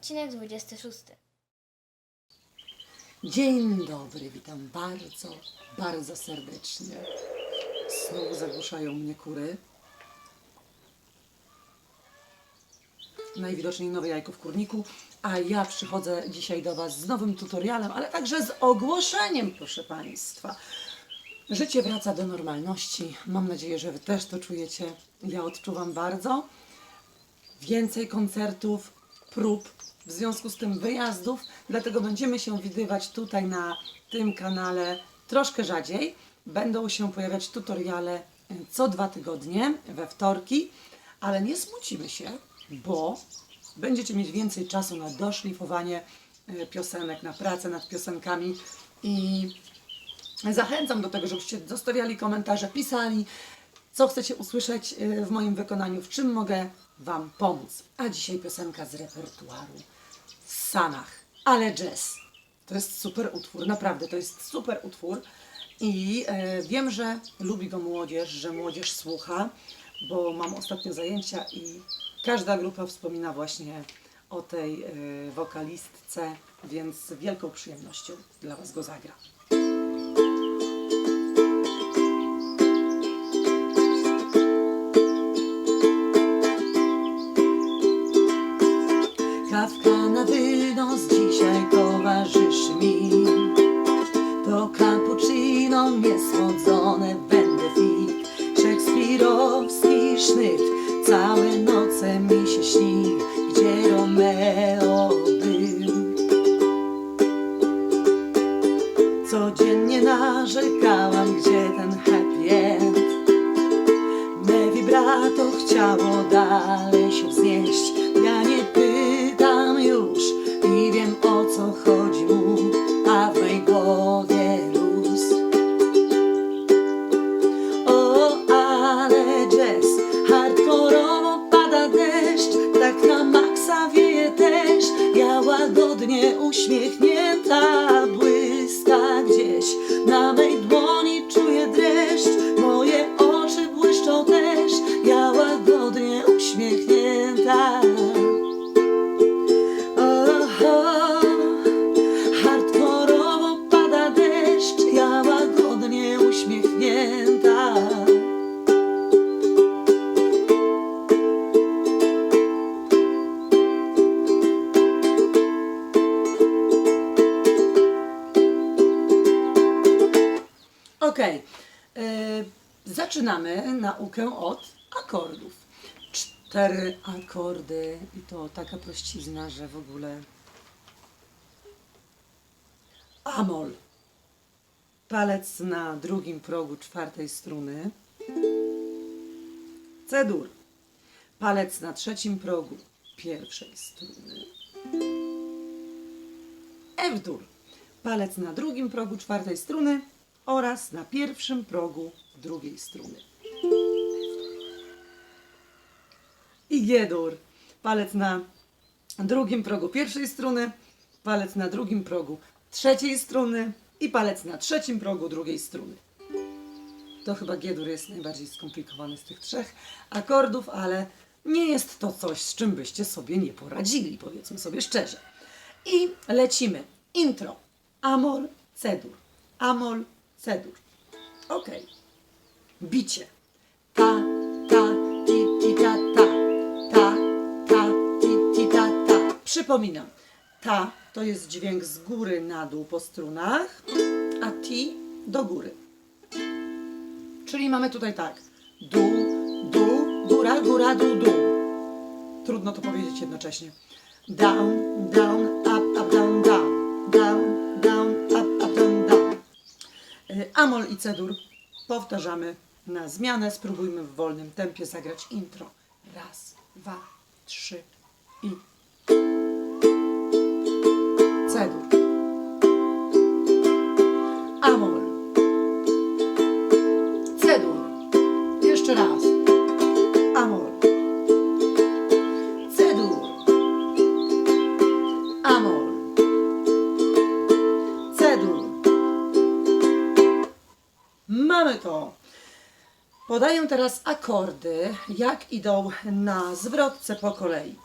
odcinek 26. Dzień dobry, witam bardzo, bardzo serdecznie. Znowu zagłuszają mnie kury. Najwidoczniej nowe jajko w kurniku, a ja przychodzę dzisiaj do Was z nowym tutorialem, ale także z ogłoszeniem, proszę Państwa. Życie wraca do normalności. Mam nadzieję, że Wy też to czujecie. Ja odczuwam bardzo więcej koncertów, prób, w związku z tym wyjazdów, dlatego będziemy się widywać tutaj na tym kanale troszkę rzadziej. Będą się pojawiać tutoriale e, co dwa tygodnie, we wtorki, ale nie smucimy się, bo będziecie mieć więcej czasu na doszlifowanie e, piosenek, na pracę nad piosenkami i Zachęcam do tego, żebyście zostawiali komentarze, pisali, co chcecie usłyszeć y, w moim wykonaniu, w czym mogę Wam pomóc. A dzisiaj piosenka z repertuaru Sanach, ale jazz. To jest super utwór, naprawdę, to jest super utwór. I e, wiem, że lubi go młodzież, że młodzież słucha, bo mam ostatnio zajęcia i każda grupa wspomina właśnie o tej e, wokalistce, więc z wielką przyjemnością dla Was go zagram. Dalej się wznieść Ja nie pytam już i wiem o co chodzi mu. A w mej głowie luz O, ale jazz. Hardkorowo pada deszcz. Tak na maksa wieje też. Ja łagodnie uśmiechnięta Błyska gdzieś Na mej dłoni E, Zaczynamy naukę od akordów. Cztery akordy i to taka prościzna, że w ogóle. Amol. Palec na drugim progu czwartej struny. Cedur. Palec na trzecim progu pierwszej struny. F-dur. Palec na drugim progu czwartej struny oraz na pierwszym progu drugiej struny. I G-dur. Palec na drugim progu pierwszej struny, palec na drugim progu trzeciej struny i palec na trzecim progu drugiej struny. To chyba G-dur jest najbardziej skomplikowany z tych trzech akordów, ale nie jest to coś, z czym byście sobie nie poradzili, powiedzmy sobie szczerze. I lecimy. Intro. Amol, cedur. Amol, cedur. Ok. Bicie. Ta, ta, ti, ti, ta, ta. Ta, ta, ti, ti, ta, ta. Przypominam. Ta to jest dźwięk z góry na dół po strunach, a ti do góry. Czyli mamy tutaj tak. Dół, dół, góra, góra, dół, dół. Trudno to powiedzieć jednocześnie. Down, down, Amol i cedur powtarzamy na zmianę. Spróbujmy w wolnym tempie zagrać intro. Raz, dwa, trzy i cedur. Amol. Cedur. Jeszcze raz. Mamy to. Podaję teraz akordy, jak idą na zwrotce po kolei.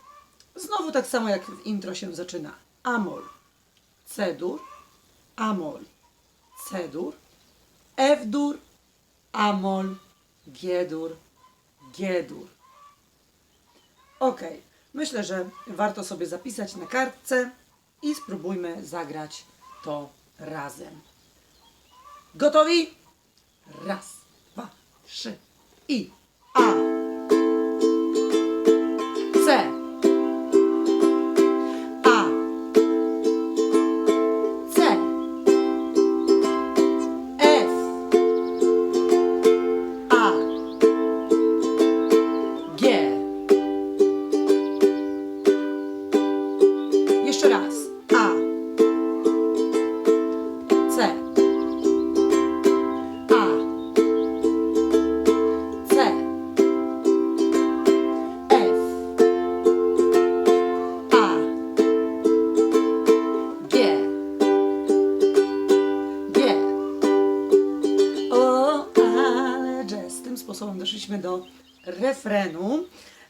Znowu tak samo jak w intro się zaczyna. Amol, C-dur, Amol, C-dur, F-dur, Amol, G-dur, G-dur. Ok, myślę, że warto sobie zapisać na kartce i spróbujmy zagrać to razem. Gotowi? Raz, dwa, trzy i A. doszliśmy do refrenu.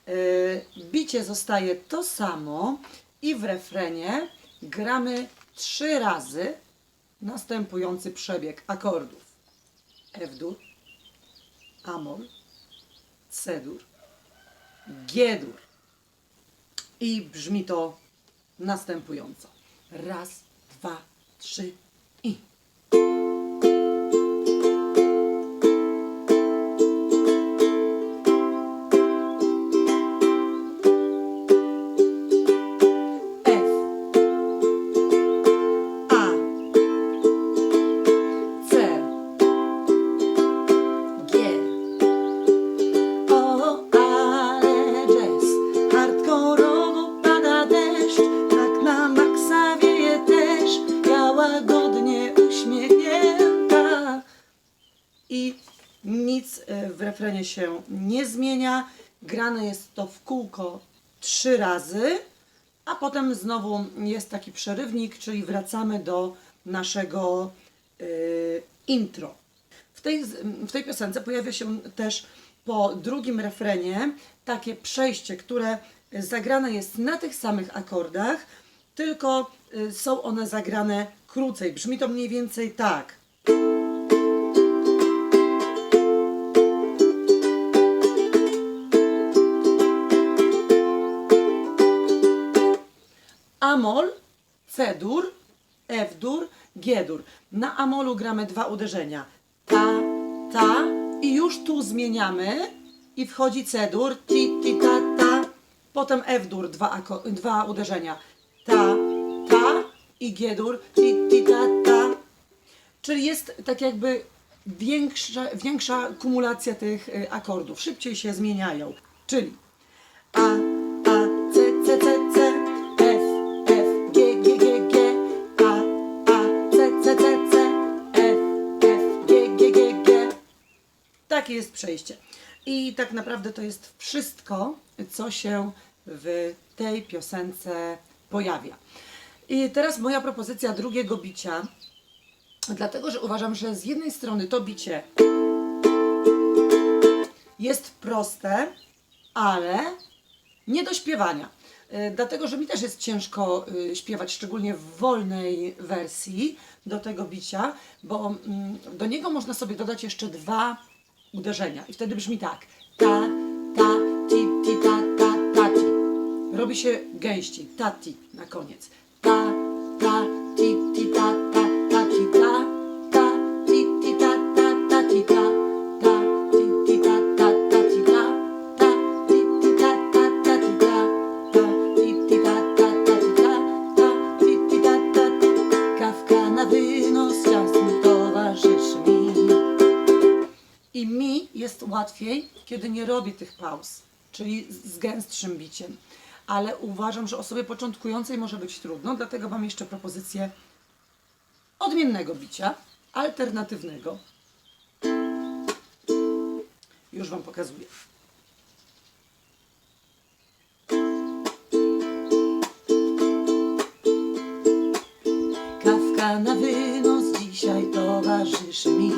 Yy, bicie zostaje to samo i w refrenie gramy trzy razy następujący przebieg akordów. F-dur, Amol, C-dur, G-dur. I brzmi to następująco. Raz, dwa, trzy i. się nie zmienia Grane jest to w kółko trzy razy a potem znowu jest taki przerywnik, czyli wracamy do naszego y, intro. W tej, w tej piosence pojawia się też po drugim refrenie takie przejście, które zagrane jest na tych samych akordach, tylko y, są one zagrane krócej. Brzmi to mniej więcej tak. Amol, C-dur, F-dur, G-dur. Na amolu gramy dwa uderzenia. Ta, ta i już tu zmieniamy i wchodzi C-dur, ti, ti, ta, ta. Potem F-dur, dwa, dwa uderzenia. Ta, ta i G-dur, ti, ti, ta, ta. Czyli jest tak jakby większa, większa kumulacja tych y, akordów. Szybciej się zmieniają. Czyli A, Takie jest przejście. I tak naprawdę to jest wszystko, co się w tej piosence pojawia. I teraz moja propozycja drugiego bicia, dlatego że uważam, że z jednej strony to bicie jest proste, ale nie do śpiewania. Y, Dlatego, że mi też jest ciężko y, śpiewać, szczególnie w wolnej wersji do tego bicia, bo mm, do niego można sobie dodać jeszcze dwa uderzenia. I wtedy brzmi tak. Ta, ta, ti, ti, ta, ta, ta, ti. Robi się gęściej. Ta, ti na koniec. Ta, ta, łatwiej, kiedy nie robię tych pauz, czyli z gęstszym biciem. Ale uważam, że osobie początkującej może być trudno, dlatego mam jeszcze propozycję odmiennego bicia, alternatywnego. Już Wam pokazuję. Kawka na wynos dzisiaj towarzyszy mi.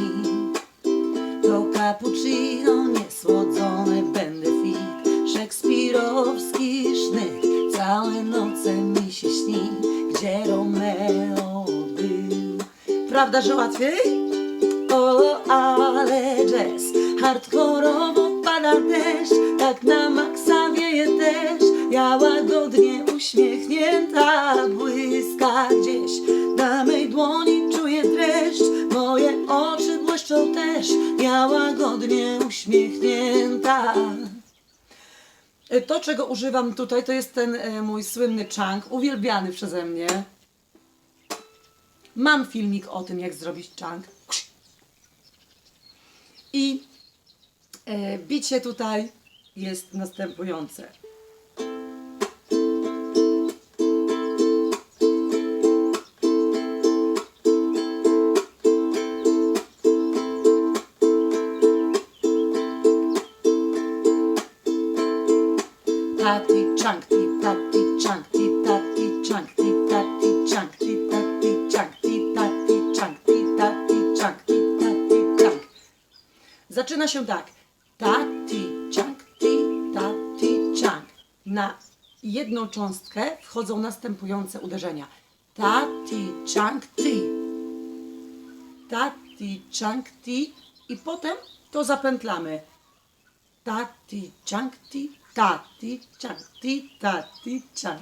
To cappuccino niesłodzone będę fit Szekspirowski sznyt Całą czasem mi się śni, gdzie Romeo był. Prawda, że łatwiej? O, ale jazz Hardkorowo pada deszcz Tak na maksa wieje też Ja łagodnie uśmiechnięta To, czego używam tutaj, to jest ten e, mój słynny chunk, uwielbiany przeze mnie. Mam filmik o tym, jak zrobić chunk. I e, bicie tutaj jest następujące. Chunk, ti chunk, ti chunk, ti chunk, ti chunk, ti chunk, ti chunk, ti chunk. Zaczyna się tak. Tati chunk, ti chunk. Na jedną cząstkę wchodzą następujące uderzenia. Tati chunk, ti. Chunk, ti. I potem to zapętlamy. Tati chunk ti, tati chak, ti, tati chak,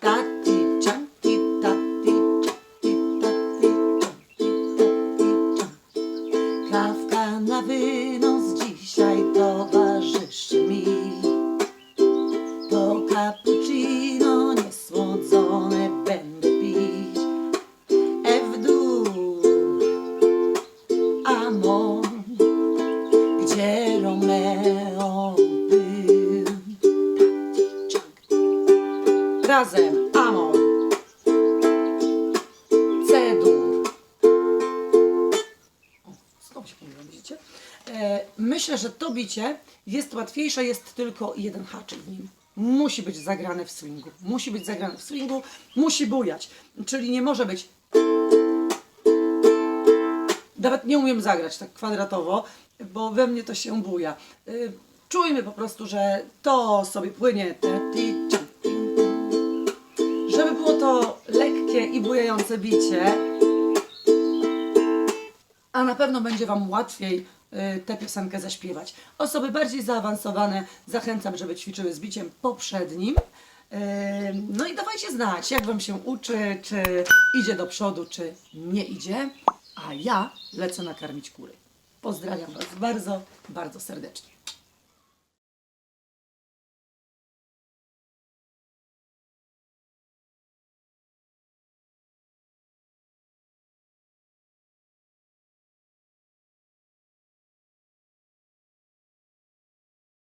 Tati Razem Amor, C-dur. Znowu się pomyliłam, widzicie? E, myślę, że to bicie jest łatwiejsze, jest tylko jeden haczyk w nim. Musi być zagrane w swingu. Musi być zagrane w swingu, musi bujać. Czyli nie może być nawet nie umiem zagrać tak kwadratowo, bo we mnie to się buja. Y, Czujmy po prostu, że to sobie płynie. te cza, bujające bicie, a na pewno będzie Wam łatwiej y, tę piosenkę zaśpiewać. Osoby bardziej zaawansowane zachęcam, żeby ćwiczyły z biciem poprzednim. Y, No i dawajcie znać, jak Wam się uczy, czy idzie do przodu, czy nie idzie. A ja lecę nakarmić kury. Pozdrawiam Was bardzo, bardzo serdecznie.